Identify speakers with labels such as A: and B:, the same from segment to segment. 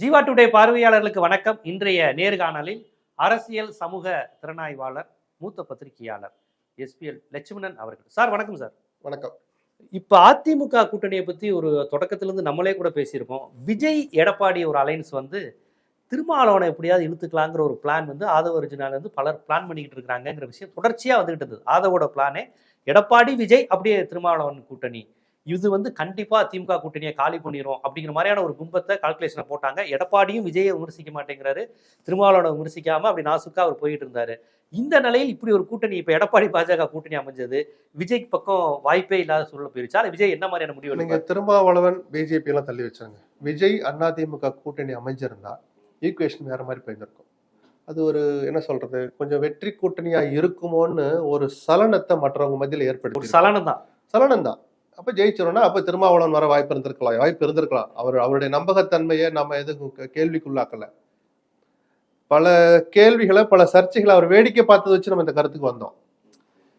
A: Jeeva today பார்வையாளர்களுக்கு வணக்கம். இன்றைய நேர்காணலில் அரசியல் சமூக திறனாய்வாளர் மூத்த பத்திரிகையாளர் எஸ்பிஎல் லட்சுமணன் அவர்கள். சார் வணக்கம் சார்.
B: வணக்கம்.
A: இப்ப அதிமுக கூட்டணியை பத்தி ஒரு தொடக்கத்துல இருந்து நம்மளே கூட பேசியிருக்கோம். விஜய் எடப்பாடி ஒரு அலைன்ஸ் வந்து திருமாவளவனை எப்படியாவது இழுத்துக்கலாங்கிற ஒரு பிளான் வந்து ஆதவ அர்ஜுனால இருந்து பலர் பிளான் பண்ணிக்கிட்டு இருக்காங்கிற விஷயம் தொடர்ச்சியா வந்துகிட்டு இருந்தது. ஆதவோட பிளானே எடப்பாடி விஜய் அப்படியே திருமாவளவன் கூட்டணி இது வந்து கண்டிப்பா திமுக கூட்டணியை காலி பண்ணிரும் அப்படிங்கிற மாதிரியான ஒரு கும்பத்தை கால்குலேஷனை போட்டாங்க. எடப்பாடியும் விஜயை விமர்சிக்க மாட்டேங்கிறாரு. திருமாவளவனை விமர்சிக்காம அப்படி நாசுக்கா அவர் போயிட்டு இருந்தாரு. இந்த நிலையில் இப்படி ஒரு கூட்டணி இப்ப எடப்பாடி பாஜக கூட்டணி அமைஞ்சது விஜய்க்கு பக்கம் வாய்ப்பே இல்லாத சூழல் போயிருச்சா? இல்ல விஜய் என்ன மாதிரியான முடிவு
B: நீங்க? திருமாவளவன் பிஜேபி எல்லாம் தள்ளி வச்சாங்க விஜய் அதிமுக கூட்டணி அமைஞ்சிருந்தா ஈக்குவேஷன் வேற மாதிரி போயிருந்திருக்கும். அது ஒரு என்ன சொல்றது கொஞ்சம் வெற்றி கூட்டணியா இருக்குமோன்னு ஒரு சலனத்தை மற்றவங்க மத்தியில ஏற்படுத்தி
A: சலனம் தான்
B: சலனம் தான் அப்ப ஜெயிச்சிரோம்னா அப்ப திருமாவளவன் வர வாய்ப்பு இருந்திருக்கலாம். வாய்ப்பு இருந்திருக்கலாம். அவர் அவருடைய நம்பகத்தன்மையை நம்ம எதுவும் கேள்விக்குள்ளாக்கல. பல கேள்விகளை பல சர்ச்சைகளை அவர் வேடிக்கை பார்த்ததை வச்சு நம்ம இந்த கருத்துக்கு வந்தோம்.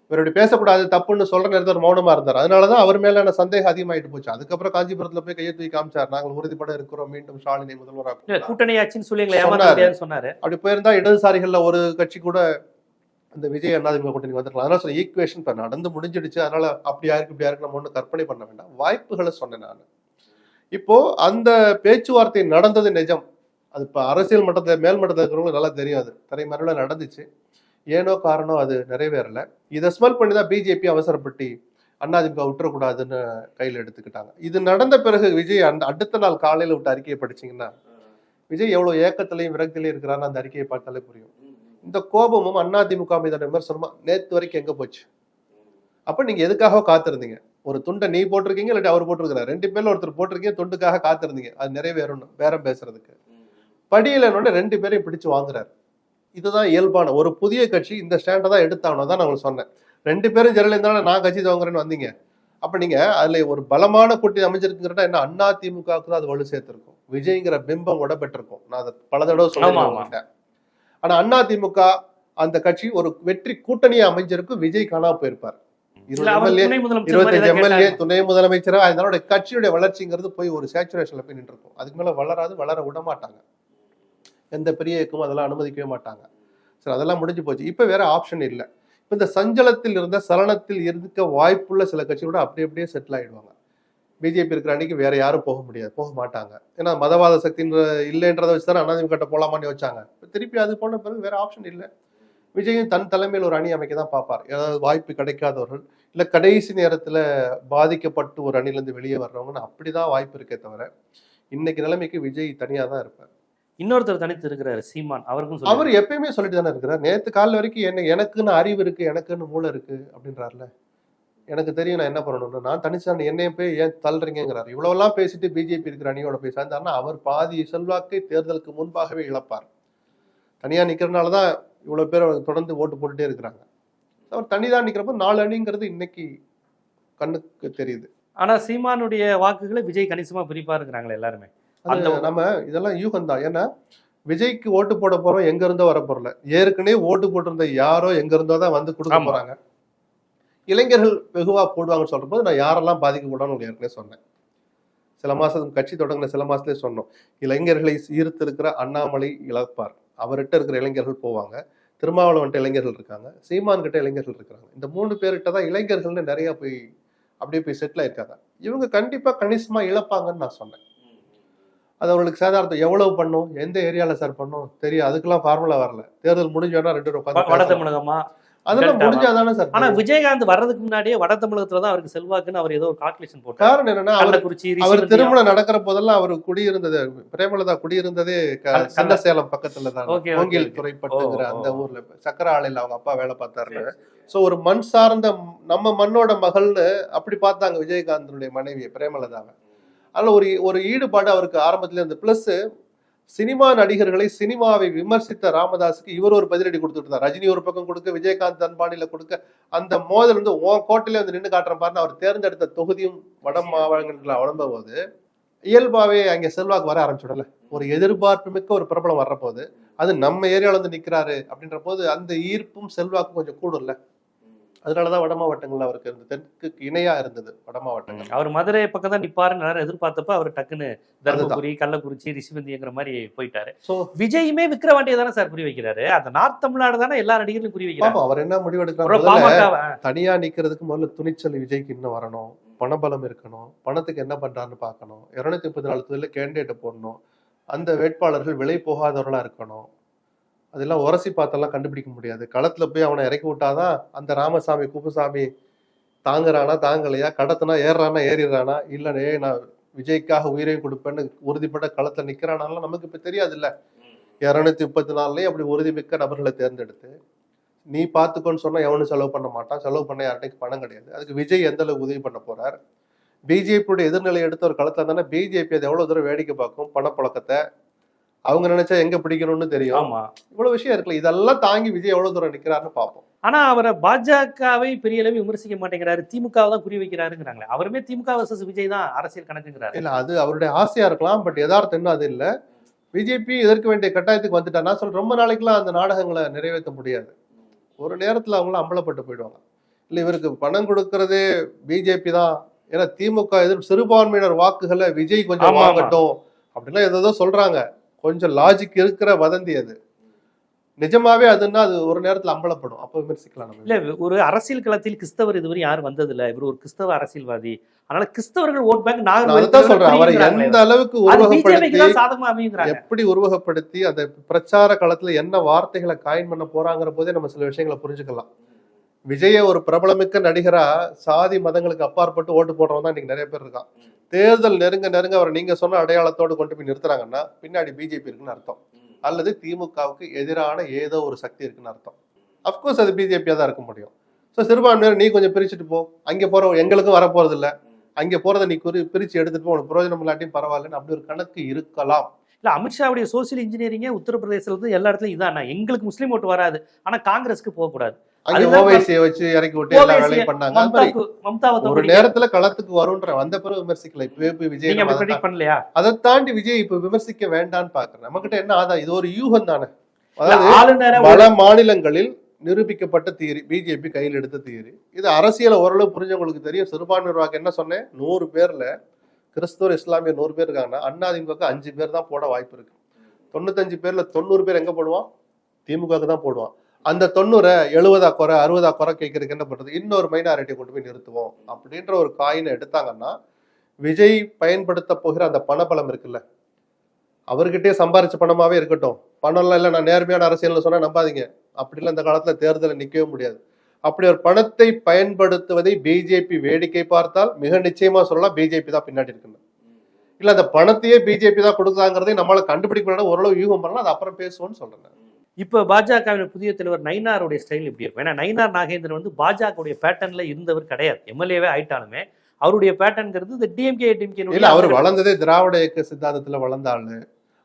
B: இவர் இப்படி பேசக்கூடாது தப்புன்னு சொல்ற நேரத்தில் மௌனமா இருந்தார். அதனாலதான் அவர் மேலான சந்தேகம் அதிகமாயிட்டு போச்சு. அதுக்கப்புறம் காஞ்சிபுரத்துல போய் கையை தூக்கி காமிச்சார். நாங்கள் உறுதிப்பட இருக்கிறோம். மீண்டும் ஸ்டாலினை முதல்வராக
A: சொல்லி ஏமாத்த
B: சொன்னாரு.
A: முடியாதுன்னு சொன்னாரு.
B: அப்படி போயிருந்தா இடதுசாரிகள்ல ஒரு கட்சி கூட அந்த விஜய் அண்ணாதிமுக கூட்டணி வந்திருக்கலாம். அதனால சொல்ல ஈக்குவேஷன் இப்போ நடந்து முடிஞ்சிடுச்சு. அதனால அப்படியா இருக்கு இப்படியா இருக்கு நம்ம ஒன்றும் கற்பனை பண்ண வேண்டாம். வாய்ப்புகளை சொன்னேன் நான். இப்போ அந்த பேச்சுவார்த்தை நடந்தது நிஜம். அது இப்போ அரசியல் மட்டத்தில் மேல் மட்டத்தில் இருக்கிறவங்களுக்கு நல்லா தெரியும் அது திரைமறையில நடந்துச்சு. ஏனோ காரணம் அது நிறைவேறல. இதை ஸ்மெல் பண்ணி தான் பிஜேபி அவசரப்பட்டு அண்ணாதிமுக விட்டுறக்கூடாதுன்னு கையில் எடுத்துக்கிட்டாங்க. இது நடந்த பிறகு விஜய் அந்த அடுத்த நாள் காலையில் விட்டு அறிக்கையை படிச்சீங்கன்னா விஜய் எவ்வளோ ஏக்கத்திலையும் விரக்திலையும் இருக்கிறான்னு அந்த அறிக்கையை பார்த்தாலே புரியும். இந்த கோபமும் அதிமுக மீதான விமர்சனமா நேத்து வரைக்கும் எங்க போச்சு? அப்ப நீங்க எதுக்காக காத்திருந்தீங்க. ஒரு துண்டை நீ போட்டிருக்கீங்க இல்லாட்டி அவர் போட்டிருக்கிறார். ரெண்டு பேர்ல ஒருத்தர் போட்டிருக்கீங்க துண்டுக்காக காத்திருந்தீங்க. அது நிறைவேறணும் பேரம் பேசுறதுக்கு. படியிலன்னு ரெண்டு பேரையும் பிடிச்சு வாங்குறாரு. இதுதான் இயல்பான. ஒரு புதிய கட்சி இந்த ஸ்டாண்டை தான் எடுத்தாகணும் தான் நான் உங்களுக்கு சொன்னேன். ரெண்டு பேரும் ஜெயலலிதா நான் கட்சி வாங்குறேன்னு வந்தீங்க. அப்ப நீங்க அதுல ஒரு பலமான கூட்டணி அமைஞ்சிருக்குங்கிறதா என்ன அண்ணா திமுகவுக்கு தான் அது வலு சேர்த்திருக்கும். விஜய்ங்கிற பிம்பம் கூட பெற்றிருக்கும் நான் அதை பல தடவை
A: ஆமா,
B: ஆனா அண்ணா திமுக அந்த கட்சி ஒரு வெற்றி கூட்டணியா அமைஞ்சிருக்கும் விஜய் காணாம போயிருப்பார். இருபத்தஞ்சு எம்எல்ஏ. துணை முதலமைச்சரா? அதனோட கட்சியுடைய வளர்ச்சிங்கிறது போய் ஒரு சேச்சுரேஷன்ல போய் நின்று இருக்கும் அதுக்கு மேல வளராது வளர விட மாட்டாங்க. எந்த பெரிய இயக்கமும் அதெல்லாம் அனுமதிக்கவே மாட்டாங்க. சரி அதெல்லாம் முடிஞ்சு போச்சு. இப்ப வேற ஆப்ஷன் இல்லை. இப்ப இந்த சஞ்சலத்தில் இருந்த சலனத்தில் இருக்க வாய்ப்புள்ள சில கட்சிகளோட அப்படி அப்படியே செட்டில் ஆயிடுவாங்க. பிஜேபி இருக்கிற அன்னைக்கு வேற யாரும் போக முடியாது போக மாட்டாங்க. ஏன்னா மதவாத சக்தின்ற இல்லைன்றதை வச்சு தானே அதிமுக கிட்ட போலாமான்னு வச்சாங்க திருப்பி அது போன பிறகு வேற ஆப்ஷன் இல்லை. விஜயும் தன் தலைமையில் ஒரு அணி அமைக்க தான் பார்ப்பார். ஏதாவது வாய்ப்பு கிடைக்காதவர்கள் இல்ல கடைசி நேரத்துல பாதிக்கப்பட்டு ஒரு அணிலேருந்து வெளியே வர்றவங்கன்னு அப்படிதான் வாய்ப்பு இருக்கே தவிர இன்னைக்கு நிலைமைக்கு விஜய் தனியா தான் இருப்பார்.
A: இன்னொருத்தர் தனித்து இருக்கிறாரு சீமான். அவருக்கும்
B: அவர் எப்பயுமே சொல்லிட்டு தானே இருக்கிறார். நேத்து காலைல வரைக்கும் என்ன எனக்குன்னு அறிவு இருக்கு எனக்குன்னு மூளை இருக்கு அப்படின்றாருல. எனக்கு தெரியும் நான் என்ன பண்ணணும்னு. நான் தனிச்சான் என்னையும் போய் ஏன் தள்ளுறீங்கிறாரு இவ்வளவெல்லாம் பேசிட்டு பிஜேபி இருக்கிற அணியோட போய் சேர்ந்தாருன்னா அவர் பாதி செல்வாக்கை தேர்தலுக்கு முன்பாகவே இழப்பார். தனியா நிக்கிறதுனால தான் இவ்வளவு பேர் தொடர்ந்து ஓட்டு போட்டுட்டே இருக்கிறாங்க. அவர் தனிதான் நிக்கிறப்ப நாலு அணிங்கிறது இன்னைக்கு கண்ணுக்கு தெரியுது.
A: ஆனா சீமானுடைய வாக்குகளை விஜய் கணிசமா பிரிப்பா இருக்கிறாங்களே எல்லாருமே அந்த-
B: நம்ம இதெல்லாம் யூகம் தான். ஏன்னா விஜய்க்கு ஓட்டு போட போறோம் எங்க இருந்தோ வர போறல ஏற்கனவே ஓட்டு போட்டிருந்த யாரோ எங்க இருந்தோ தான் வந்து கொடுக்க. போறாங்க. இளைஞர்கள் வெகுவா போடுவாங்கன்னு சொல்ற போது நான் யாரெல்லாம் பாதிக்கப்படான்னு உங்களுக்கு ஏற்கனவே சொன்னேன். சில மாசம் கட்சி தொடங்கின சில மாசத்துலயே சொன்னோம். இளைஞர்களை ஈர்த்திருக்கிற அண்ணாமலை இழப்பார். அவர்கிட்ட இருக்கிற இளைஞர்கள் போவாங்க. திருமாவளவன்ட்ட இளைஞர்கள் இருக்காங்க. சீமான் கிட்ட இளைஞர்கள் இருக்காங்க இந்த மூணு பேர்கிட்ட தான் இளைஞர்கள்னு நிறைய போய் அப்படியே போய் செட்டில் ஆயிருக்காங்க. இவங்க கண்டிப்பா கணிசமா இழப்பாங்கன்னு நான் சொன்னேன். அது அவங்களுக்கு சேதாரத்தை எவ்வளவு பண்ணும்? எந்த ஏரியால சார் பண்ணும்? தெரியும் அதுக்கெல்லாம் ஃபார்முலா வரல. தேர்தல் முடிஞ்சோன்னா ரெண்டு உட்கார்ந்து
A: வட. தமிழகமா
B: அதெல்லாம்? முடிஞ்சாதானே சார்
A: ஆனா. விஜயகாந்த் வர்றதுக்கு முன்னாடியே வட தமிழகத்துல தான் அவருக்கு செல்வாக்குன்னு அவர் ஏதோ ஒரு கால்குலேஷன் போட்டார்
B: காரணம் என்னன்னா அவர்
A: கள்ளக்குறிச்சி
B: அவர். திருமணம் நடக்கிற போதெல்லாம் அவர் குடியிருந்தது பிரேமலதா குடியிருந்ததே க-
A: கல்ல-
B: கள்ளசேலம் பக்கத்துல தான் கோங்கில். துறைப்பட்டுங்கிற அந்த. ஊர்ல சக்கர ஆலையில அவங்க அப்பா வேலை பார்த்தாரு சோ ஒரு மண் சார்ந்த நம்ம மண்ணோட மகள்னு அப்படி பார்த்தாங்க விஜயகாந்தனுடைய மனைவி பிரேமலதாவை அதுல ஒரு ஒரு ஈடுபாடு அவருக்கு ஆரம்பத்துல இருந்து பிளஸ் சினிமா நடிகர்களை சினிமாவை விமர்சித்த ராமதாஸுக்கு இவர் ஒரு பதிலடி கொடுத்துட்டு இருந்தார் ரஜினி ஒரு பக்கம் கொடுக்க விஜயகாந்த் அன்பாடியில கொடுக்க அந்த மோதல் வந்து உன் கோட்டையில வந்து நின்று காட்டுற பாருன்னு அவர் தேர்ந்தெடுத்த தொகுதியும் வட மாவட்டங்களில் வளர்ந்த போது இயல்பாவே அங்க செல்வாக்கு வர ஆரம்பிச்சுடல. ஒரு எதிர்பார்ப்பு மிக்க ஒரு பிரபலம் வர்ற போது அது நம்ம ஏரியால வந்து நிக்கிறாரு அப்படின்ற போது அந்த ஈர்ப்பும் செல்வாக்கும் கொஞ்சம் கூடும்ல. அதனாலதான் வட மாவட்டங்கள்ல அவருக்கு இருந்தது தெற்கு இணையா இருந்தது வட மாவட்டங்கள்.
A: அவர் மதுரை பக்கம் தான் நிப்பாருன்னு எல்லாரும் எதிர்பார்த்தப்ப அவர் டக்குன்னு தர்மபுரி கள்ளக்குறிச்சி ரிஷிவந்திங்கிற மாதிரி போயிட்டாரு.
B: சோ
A: விஜயுமே விக்ரவாண்டியை தானே சார் குறி வைக்கிறாரு அந்த நார்த் தமிழ்நாடு தானே எல்லா நடிகர்களும் வைக்கிறாங்க
B: பாப்போம் அவர் என்ன முதல்ல
A: பாமக
B: தனியா நிக்கிறதுக்கு முதல்ல துணிச்சல் விஜய்க்கு இன்னும் வரணும். பணபலம் இருக்கணும். பணத்துக்கு என்ன பண்றான்னு பார்க்கணும். இருநூத்தி முப்பத்தி நாலு தொகுதியில கேண்டிடேட்டை போடணும். அந்த வேட்பாளர்கள் விலை போகாதவர்களா இருக்கணும். அதெல்லாம் உரசி பார்த்தெல்லாம் கண்டுபிடிக்க முடியாது. களத்தில் போய் அவனை இறக்கி விட்டாதான் அந்த ராமசாமி குப்புசாமி தாங்குறானா தாங்கலையா? கடத்தினா ஏறுறானா ஏறிடுறானா? இல்லைனே நான் விஜய்க்காக உயிரையும் கொடுப்பேன்னு உறுதிப்பட்ட களத்தை நிற்கிறானாலும் நமக்கு இப்போ தெரியாது இல்லை இரநூத்தி முப்பத்தி நாலுலேயும் அப்படி உறுதிமிக்க நபர்களை தேர்ந்தெடுத்து நீ பார்த்துக்கோன்னு சொன்னால் எவனும் செலவு பண்ண மாட்டான். செலவு பண்ண யார்ட்டைக்கு பணம் கிடையாது. அதுக்கு விஜய் எந்த அளவுக்கு உதவி பண்ண போறார்? பிஜேபியோட எதிர்நிலை எடுத்த ஒரு களத்தில் தானே பிஜேபி அதை எவ்வளோ தூரம் வேடிக்கை பார்க்கும்? பணப்புழக்கத்தை அவங்க நினைச்சா எங்க பிடிக்கணும்னு தெரியும்.
A: ஆமா.
B: இவ்வளவு விஷயம் இருக்குல்ல. இதெல்லாம் தாங்கி விஜய் எவ்வளவு தூரம் நிக்கிறாருன்னு பார்ப்போம்.
A: ஆனா அவரை பாஜகவை பெரிய அளவு விமர்சிக்க மாட்டேங்கிறாரு. திமுகவை தான் குறி வைக்கிறாருங்கிறாங்களே. அவருமே திமுக வர்சஸ் விஜய் தான் அரசியல் கணக்குங்கிறாரு.
B: இல்ல அது அவருடைய ஆசையா இருக்கலாம். பட் யதார்த்தம் இன்னும் அது இல்ல. பிஜேபி எதிர்க்க வேண்டிய கட்டாயத்துக்கு வந்துட்டா நான் சொல்றேன் ரொம்ப நாளைக்குலாம் அந்த நாடகங்களை நிறைவேற்ற முடியாது. ஒரு நேரத்துல அவங்களும் அம்பலப்பட்டு போயிடுவாங்க. இல்ல இவருக்கு பணம் கொடுக்கறதே பிஜேபி தான். ஏன்னா திமுக எதிர் சிறுபான்மையினர் வாக்குகளை விஜய் கொஞ்சம். வாங்கட்டும். அப்படிலாம் ஏதோ சொல்றாங்க. கொஞ்சம் லாஜிக் இருக்கிற வதந்தி அது. நிஜமாவே அதுன்னா அது ஒரு நேரத்துல அம்பலப்படும். அப்ப விமர்சிக்கலாம் நம்ம.
A: இல்ல ஒரு அரசியல் களத்தில் கிறிஸ்தவர் இதுவரை யாரும் வந்ததில்ல. இவர் ஒரு கிறிஸ்தவ அரசியல் அதனால கிறிஸ்தவர்கள் ஓட் பேங்க்
B: நான் சொல்றேன். அவரை எந்த அளவுக்கு உருவகப்படுத்தி எப்படி உருவகப்படுத்தி அந்த பிரச்சார களத்துல என்ன வார்த்தைகளை காயின் பண்ண போறாங்கிற போதே நம்ம சில விஷயங்களை புரிஞ்சுக்கலாம். விஜய ஒரு பிரபலமிக்க நடிகரா சாதி மதங்களுக்கு அப்பாற்பட்டு ஓட்டு போடுறவன் தான் இன்னைக்கு நிறைய பேர் இருக்கான். தேர்தல் நெருங்க நெருங்க அவரை நீங்க சொன்ன அடையாளத்தோடு கொண்டு போய் நிறுத்துறாங்கன்னா பின்னாடி பிஜேபி இருக்குன்னு அர்த்தம். அல்லது திமுகவுக்கு எதிரான ஏதோ ஒரு சக்தி இருக்குன்னு அர்த்தம். அப்கோர்ஸ் அது பிஜேபியா தான் இருக்க முடியும். ஸோ சிறுபான்மையினர் நீ கொஞ்சம் பிரிச்சுட்டு போ. அங்க போற எங்களுக்கும் வர போறது இல்ல அங்க போறதை நீ குறி பிரிச்சு எடுத்துட்டு போ. உனக்கு பிரயோஜனம் இல்லாட்டியும் பரவாயில்லன்னு அப்படி ஒரு கணக்கு இருக்கலாம்.
A: இல்ல அமித்ஷாவுடைய சோசியல் இன்ஜினியரிங்கே உத்தரப்பிரதேசத்துல எல்லா இடத்துலயும் இதானா. எங்களுக்கு முஸ்லீம் ஓட்டு வராது. ஆனா காங்கிரஸ்க்கு போக கூடாது
B: அங்க ஓவைசியை வச்சு இறக்கி விட்டு எல்லா வேலையும் பண்ணாங்க. ஒரு நேரத்துல களத்துக்கு வரும்ன்ற வந்த பிறகு விமர்சிக்கல. இப்பவே போய் விஜய் அதை
A: predict பண்ணலையா?
B: அதை தாண்டி விஜய் இப்ப விமர்சிக்க வேண்டாம்னு பாக்குறேன். நம்ம கிட்ட என்ன ஆதா இது ஒரு யூகம் தானே. அதாவது பல மாநிலங்களில் நிரூபிக்கப்பட்ட தியரி பிஜேபி கையில் எடுத்த தியரி. இது அரசியல ஓரளவு புரிஞ்சவங்களுக்கு தெரியும். சிறுபான்மையர் வாக்கு என்ன சொன்னேன்? நூறு பேர்ல கிறிஸ்துவர் இஸ்லாமியர் நூறு பேர் இருக்காங்கன்னா அண்ணாதிமுக அஞ்சு பேர் தான் போட வாய்ப்பு இருக்கு. தொண்ணூத்தஞ்சு பேர்ல தொண்ணூறு பேர் எங்க போடுவான்? திமுகவுக்கு தான் போடுவான். அந்த தொண்ணூறை எழுபதா குறை அறுபதா குறை கேட்கறதுக்கு என்ன பண்றது? இன்னொரு மைனாரிட்டியை கொண்டு போய் நிறுத்துவோம். அப்படின்ற ஒரு காயினை எடுத்தாங்கன்னா விஜய் பயன்படுத்த போகிற அந்த பணபலம் இருக்குல்ல? அவர்கிட்டயே சம்பாரிச்ச பணமாவே இருக்கட்டும். பணம்லாம் இல்லை நான் நேர்மையான அரசியல்னு சொன்னா நம்பாதீங்க. அப்படிலாம் இந்த காலத்துல தேர்தலில் நிக்கவே முடியாது. அப்படி ஒரு பணத்தை பயன்படுத்துவதை பிஜேபி வேடிக்கை பார்த்தால் மிக நிச்சயமா சொல்லலாம் பிஜேபி தான் பின்னாடி இருக்குன்னு. இல்ல அந்த பணத்தையே பிஜேபி தான் கொடுக்குறாங்கிறதை நம்மளால கண்டுபிடிக்க முடியாது ஓரளவு யூகம் பண்ணலாம் அது அப்புறம் பேசுவோம்னு சொல்றேன்
A: இப்ப பாஜகவின் புதிய தலைவர் நயினாருடைய ஸ்டைல் இப்படி இருக்கும்? ஏன்னா நயினார் நாகேந்திரன் வந்து பாஜகவுடைய பேட்டர்ன்ல இருந்தவர் கிடையாது. எம்எல்ஏவே ஆயிட்டாலுமே அவருடைய பேட்டர்ன்ங்கிறது இந்த டிஎம்கே
B: இல்ல அவர்
A: டிஎம்கே
B: வளர்ந்ததே திராவிட இயக்க சித்தாந்தத்துல வளர்ந்த ஆளு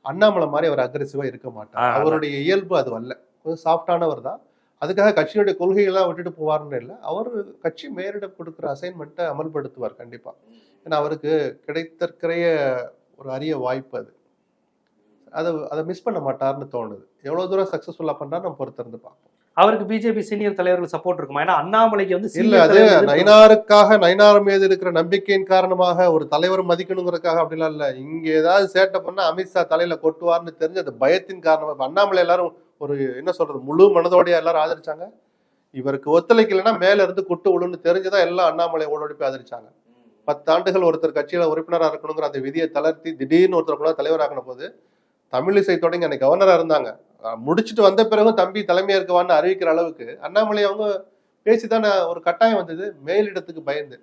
B: அண்ணாமலை மாதிரி அவர் அக்ரெசிவா இருக்க மாட்டார். அவருடைய இயல்பு அது அல்ல. கொஞ்சம் சாஃப்டானவர் தான். அதுக்காக கட்சியுடைய கொள்கைகள்லாம் விட்டுட்டு போவார்னு இல்லை. அவர் கட்சி மேலிடம் கொடுக்குற அசைன்மெண்ட்டை அமல்படுத்துவார் கண்டிப்பா. ஏன்னா அவருக்கு கிடைத்திருக்கிற ஒரு அரிய வாய்ப்பு அது. அதை அதை மிஸ் பண்ண மாட்டார்னு தோணுது. எவ்வளவு தூரம் சக்சஸ்ஃபுல்லா பண்றாரு நம்ம பொறுத்திருந்து பார்ப்போம்.
A: அவருக்கு பிஜேபி சீனியர் தலைவர்கள் சப்போர்ட் இருக்குமா? ஏன்னா அண்ணாமலைக்கு வந்து
B: இல்ல அது நயினாருக்காக நயினார் மீது இருக்கிற நம்பிக்கையின் காரணமாக ஒரு தலைவர் மதிக்கணுங்கிறதுக்காக அப்படிலாம் இல்ல. இங்க ஏதாவது சேட்டை பண்ணா அமித்ஷா தலையில கொட்டுவார்னு தெரிஞ்சு அந்த பயத்தின் காரணமா இப்ப அண்ணாமலை எல்லாரும் ஒரு என்ன சொல்றது முழு மனதோடய எல்லாரும் ஆதரிச்சாங்க. இவருக்கு ஒத்துழைக்கலைன்னா மேல இருந்து குட்டு விழுன்னு தெரிஞ்சுதான் எல்லாம் அண்ணாமலை ஓடோடி ஆதரிச்சாங்க. பத்தாண்டுகள் ஒருத்தர் கட்சியில உறுப்பினரா இருக்கணுங்கிற அந்த விதியை தளர்த்தி திடீர்னு ஒருத்தர் கூட தலைவராக்கின போது தமிழிசை தொடங்கி அன்னைக்கு கவர்னரா இருந்தாங்க. முடிச்சிட்டு வந்த பிறகும் தம்பி தலைமையா இருக்கவான்னு அறிவிக்கிற அளவுக்கு அண்ணாமலை அவங்க பேசிதானே ஒரு கட்டாயம் வந்தது. மேலிடத்துக்கு பயந்து.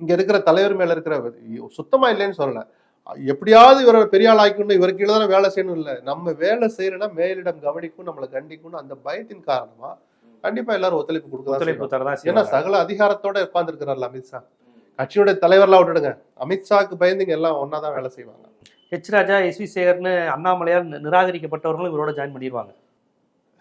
B: இங்க இருக்கிற தலைவர் மேல இருக்கிற சுத்தமா இல்லைன்னு சொல்லல. எப்படியாவது இவரை பெரிய ஆள் ஆக்கணும் இவருக்கு கீழே தானே வேலை செய்யணும் இல்ல. நம்ம வேலை செய்யணும்னா மேலிடம் கவனிக்கும் நம்மளை கண்டிக்கும் அந்த பயத்தின் காரணமா கண்டிப்பா எல்லாரும் ஒத்துழைப்பு கொடுக்க
A: ஒத்துழைப்பு தரதான்
B: ஏன்னா. சகல அதிகாரத்தோட உட்கார்ந்துருக்கிறார்ல அமித்ஷா. கட்சியோட தலைவர்லாம் விட்டுடுங்க. அமித்ஷாக்கு பயந்துங்க எல்லாம் ஒன்னாதான் வேலை செய்வாங்க.
A: ஹெச் ராஜா எஸ் வி சேகர்னு அண்ணாமலையால் நி- நிராகரிக்கப்பட்டவர்களும் இவரோட ஜாயின் பண்ணிடுவாங்க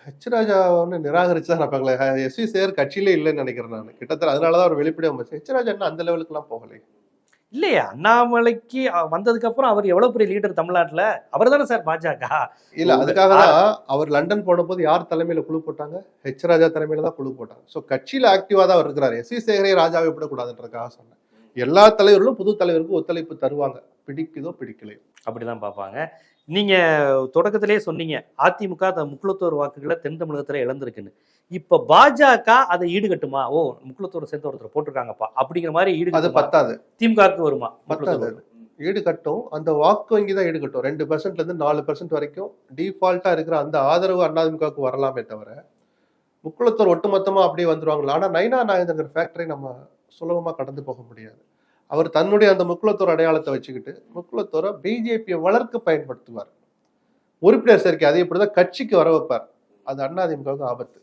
B: ஹெச் ராஜா வந்து நிராகரிச்சு தான் நினைப்பாங்களே எஸ் வி சேர் கட்சியிலே இல்லைன்னு நினைக்கிறேன் நான். கிட்டத்தட்ட அதனாலதான் அவர் வெளிப்படையா வந்துச்சு ஹெச் ராஜா என்ன அந்த லெவலுக்குலாம் போகலை?
A: இல்லையா அண்ணாமலைக்கு அ- வந்ததுக்கு அப்புறம் அவர் எவ்வளவு பெரிய லீடர் தமிழ்நாட்டுல? அவர் தானே சார் பாஜக?
B: இல்ல அதுக்காக தான் அவர் லண்டன் போனபோது யார் தலைமையில குழு போட்டாங்க? ஹெச் ராஜா தலைமையில தான் குழு போட்டாங்க. சோ கட்சியில ஆக்டிவா தான் அவர் இருக்கிறார். எஸ் சி சேகரே ராஜாவை விடக்கூடாதுன்றதுக்காக சொன்னேன். எல்லா தலைவர்களும் புது தலைவருக்கும் ஒத்துழைப்பு தருவாங்க. பிடிக்குதோ பிடிக்கலையோ.
A: அப்படிதான் பார்ப்பாங்க. நீங்க தொடக்கத்திலேயே சொன்னீங்க அதிமுக தன் முக்குளத்தோர் வாக்குகளை தென் தமிழகத்துல இழந்திருக்குன்னு. இப்ப பாஜக அதை ஈடுகட்டுமா? ஓ முக்குளத்தோர் சேர்ந்து ஒருத்தர் போட்டிருக்காங்கப்பா. அப்படிங்கிற மாதிரி
B: அது
A: ஈடுகட்டு
B: பத்தாது.
A: திமுகவுக்கு வருமா?
B: பத்தாது.
A: முக்குளத்தோர்
B: ஈடு கட்டும் அந்த வாக்கு வங்கி தான் ஈடு கட்டும் ரெண்டு பர்சன்ட்ல இருந்து நாலு பர்சன்ட் வரைக்கும் டிஃபால்ட்டா இருக்கிற அந்த ஆதரவு அதிமுகவுக்கு வரலாமே தவிர முக்குளத்தோர் ஒட்டுமொத்தமா அப்படியே வந்துருவாங்களா ஆனா நைனா நாகேந்திரங்கிற ஃபேக்டரி நம்ம சுலபமா கடந்து போக முடியாது. அவர் தன்னுடைய அந்த முக்குளத்தோர் அடையாளத்தை வச்சுக்கிட்டு முக்குளத்தோரை பிஜேபியை வளர்க்க பயன்படுத்துவார். உறுப்பினர் சேர்க்கை அதே இப்படிதான் கட்சிக்கு வர வைப்பார். அது அதிமுகவுக்கு ஆபத்து.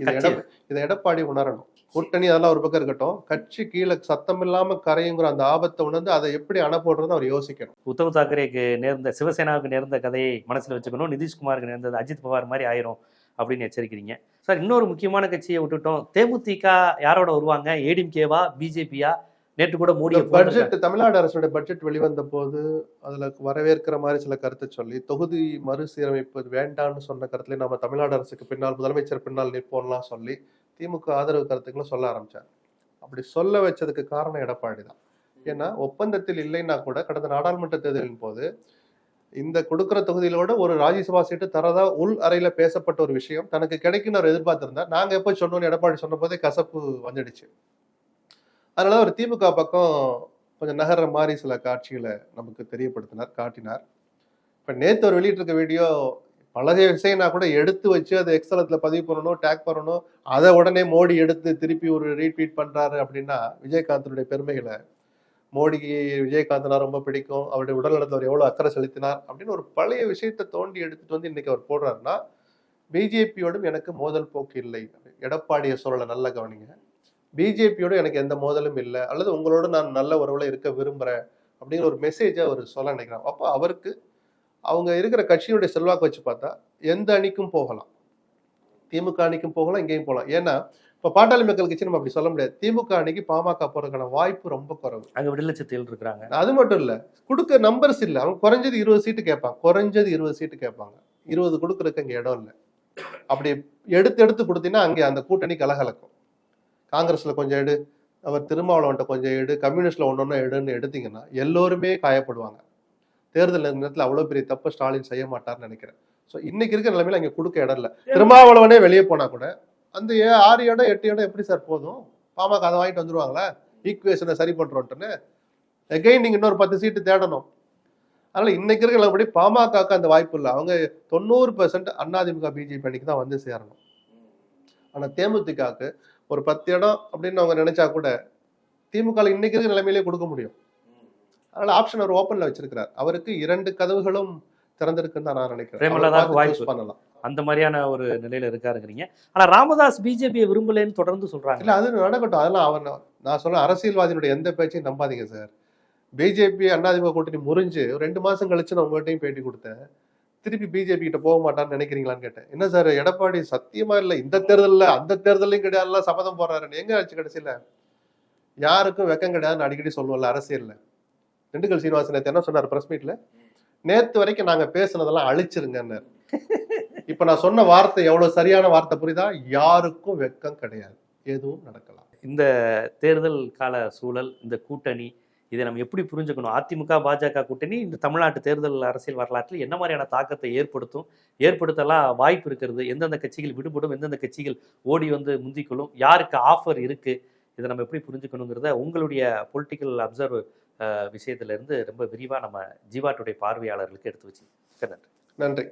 B: இது இதை எடப்பாடி உணரணும். கூட்டணி அதெல்லாம் ஒரு பக்கம் இருக்கட்டும். கட்சி கீழே சத்தம் இல்லாம கரையுங்கிற அந்த ஆபத்தை உணர்ந்து அதை எப்படி அணை அவர் யோசிக்கணும்.
A: உத்தவ் தாக்கரேக்கு நேர்ந்த சிவசேனாவுக்கு நேர்ந்த கதையை மனசுல வச்சுக்கணும். நிதிஷ்குமாருக்கு நேர்ந்தது அஜித் பவார் மாதிரி ஆயிரும் அப்படின்னு எச்சரிக்கிறீங்க. சார் இன்னொரு முக்கியமான கட்சியை விட்டுட்டோம். தேமுதிக யாரோட வருவாங்க? ஏடிஎம்கேவா? பிஜேபியா? நேற்று கூட மோடி
B: பட்ஜெட் தமிழ்நாடு அரசோட பட்ஜெட் வெளிவந்த போது அதுல வரவேற்கிற மாதிரி சில கருத்தை சொல்லி தொகுதி மறுசீரமைப்பு வேண்டாம்னு சொன்ன கருத்துல நம்ம தமிழ்நாடு அரசுக்கு பின்னால் முதலமைச்சர் பின்னால் நிற்போம்லாம் சொல்லி திமுக ஆதரவு கருத்துக்களை சொல்ல ஆரம்பிச்சார். அப்படி சொல்ல வச்சதுக்கு காரணம் எடப்பாடி தான். ஏன்னா ஒப்பந்தத்தில் இல்லைன்னா கூட கடந்த நாடாளுமன்ற தேர்தலின் போது இந்த கொடுக்கிற தொகுதியிலோட ஒரு ராஜ்யசபா சீட்டு தரதா உள் அறையில பேசப்பட்ட ஒரு விஷயம் தனக்கு கிடைக்குன்னு அவர் எதிர்பார்த்திருந்தார். நாங்க எப்போ சொன்னோம்னு எடப்பாடி சொன்ன போதே கசப்பு வந்துடுச்சு அதனால ஒரு திமுக பக்கம் கொஞ்சம் நகர்ற மாதிரி சில காட்சிகளை நமக்கு தெரியப்படுத்தினார் காட்டினார். இப்போ நேற்று ஒரு வெளியிட்டிருக்க வீடியோ பழைய விஷயம்னா கூட எடுத்து வச்சு அதை எக்ஸலத்தில் பதிவு பண்ணணும் டேக் பண்ணணும் அதை உடனே மோடி எடுத்து திருப்பி ஒரு ரீட்வீட் பண்ணுறாரு அப்படின்னா விஜயகாந்தனுடைய பெருமைகளை மோடிக்கு விஜயகாந்தனா ரொம்ப பிடிக்கும் அவருடைய உடல் நலத்தில் அவர் எவ்வளோ அக்கறை செலுத்தினார் அப்படின்னு ஒரு பழைய விஷயத்தை தோண்டி எடுத்துட்டு வந்து இன்னைக்கு அவர் போடுறாருன்னா பிஜேபியோடும் எனக்கு மோதல் போக்கு இல்லை. எடப்பாடிய சொல்லலை நல்ல கவனிங்க. பிஜேபியோட எனக்கு எந்த மோதலும் இல்லை. அல்லது உங்களோட நான் நல்ல உறவுல இருக்க விரும்புறேன் அப்படிங்கிற ஒரு மெசேஜை அவர் சொல்ல நினைக்கிறார் அப்போ அவருக்கு அவங்க இருக்கிற கட்சியுடைய செல்வாக்கு வச்சு பார்த்தா எந்த அணிக்கும் போகலாம். திமுக அணிக்கும் போகலாம் இங்கேயும் போகலாம். ஏன்னா இப்ப பாட்டாளி மக்கள் கட்சி நம்ம அப்படி சொல்ல முடியாது. திமுக அணிக்கு பாமக போறதுக்கான வாய்ப்பு ரொம்ப குறைவு.
A: அங்க விடுதலை சித்தையில் இருக்கிறாங்க.
B: அது மட்டும் இல்ல கொடுக்க நம்பர்ஸ் இல்ல. அவங்க குறைஞ்சது இருபது சீட்டு கேட்பாங்க. குறைஞ்சது இருபது சீட்டு கேட்பாங்க. இருபது கொடுக்கறதுக்கு அங்க இடம் இல்லை. அப்படி எடுத்து எடுத்து கொடுத்தீங்கன்னா அங்கே அந்த கூட்டணி கலகலக்கும். காங்கிரஸ்ல கொஞ்சம் எடு அவர் திருமாவளவன்ட்ட கொஞ்சம் எடு கம்யூனிஸ்ட்ல ஒன்னொன்னு எடுன்னு எடுத்தீங்கன்னா எல்லோருமே காயப்படுவாங்க. தேர்தல் நேரத்துல அவ்வளவு பெரிய தப்பு ஸ்டாலின் செய்ய மாட்டார்னு நினைக்கிறேன். ஸோ இன்னைக்கு இருக்கிற நிலைமையில அங்க கொடுக்க இடம் இல்லை. திருமாவளவனே வெளியே போனா கூட அந்த ஏ ஆறு இடம் எட்டு இடம் எப்படி சார் போதும்? பாமக அதை வாங்கிட்டு வந்துருவாங்களா? ஈக்குவேஷனை சரி பண்றோன்ட்டுன்னு. எகைன் நீங்க இன்னொரு பத்து சீட்டு தேடணும். அதனால இன்னைக்கு இருக்கிற நிலைமைப்படி பாமகக்கு அந்த வாய்ப்பு இல்லை. அவங்க தொண்ணூறு பெர்சன்ட் அதிமுக பிஜேபி அன்னைக்கு தான் வந்து சேரணும். ஆனா தேமுதிகக்கு ஒரு பத்து இடம் அப்படின்னு அவங்க நினைச்சா கூட திமுக இன்னைக்கு இருக்கிற நிலைமையிலே கொடுக்க முடியும். அதனால ஆப்ஷன் அவர் ஓப்பன்ல வச்சிருக்கிறார். அவருக்கு இரண்டு கதவுகளும் திறந்திருக்குன்னு தான் நான் நினைக்கிறேன். அவர் பண்ணலாம்.
A: அந்த மாதிரியான ஒரு நிலையில இருக்காருங்கிறீங்க ஆனா ராமதாஸ் பிஜேபியை விரும்பலன்னு தொடர்ந்து சொல்றாங்க.
B: இல்ல அது நடக்கட்டும். அதெல்லாம் அவன் நான் சொல்ல அரசியல்வாதியினுடைய எந்த பேச்சையும் நம்பாதீங்க சார். பிஜேபி அதிமுக கூட்டணி முறிஞ்சு ஒரு ரெண்டு மாசம் கழிச்சு நான் உங்கள்கிட்டயும் பேட்டி கொடுத்தேன். திருப்பி பிஜேபி கிட்ட போக மாட்டான்னு நினைக்கிறீங்களான்னு கேட்டேன். என்ன சார் எடப்பாடி சத்தியமா இல்லை? இந்த தேர்தலில் அந்த தேர்தலையும் கிடையாதுல சபதம் போடுறாருன்னு. எங்க ஆச்சு கடைசியில? யாருக்கும் வெக்கம் கிடையாதுன்னு அடிக்கடி சொல்லுவோம்ல அரசியல்ல. திண்டுக்கல் சீனிவாசன் நேற்று என்ன சொன்னார் பிரஸ் மீட்ல நேத்து வரைக்கும் நாங்க பேசுனதெல்லாம் அழிச்சிருங்கன்னு இப்ப நான் சொன்ன வார்த்தை எவ்வளவு சரியான வார்த்தை புரியுதா? யாருக்கும் வெக்கம் கிடையாது. எதுவும் நடக்கலாம்.
A: இந்த தேர்தல் கால சூழல் இந்த கூட்டணி இதை நம்ம எப்படி புரிஞ்சுக்கணும்? அதிமுக பாஜக கூட்டணி இந்த தமிழ்நாட்டு தேர்தல் அரசியல் வரலாற்றில் என்ன மாதிரியான தாக்கத்தை ஏற்படுத்தும்? ஏற்படுத்தலாம் வாய்ப்பு இருக்கிறது. எந்தெந்த கட்சிகள் விடுபடும்? எந்தெந்த கட்சிகள் ஓடி வந்து முந்திக்கொள்ளும்? யாருக்கு ஆஃபர் இருக்குது இதை நம்ம எப்படி புரிஞ்சுக்கணுங்கிறத உங்களுடைய பொலிட்டிக்கல் அப்சர்வ் விஷயத்துலேருந்து ரொம்ப விரிவாக நம்ம ஜீவாட்டுடைய பார்வையாளர்களுக்கு எடுத்து வச்சு. நன்றி.
B: நன்றி.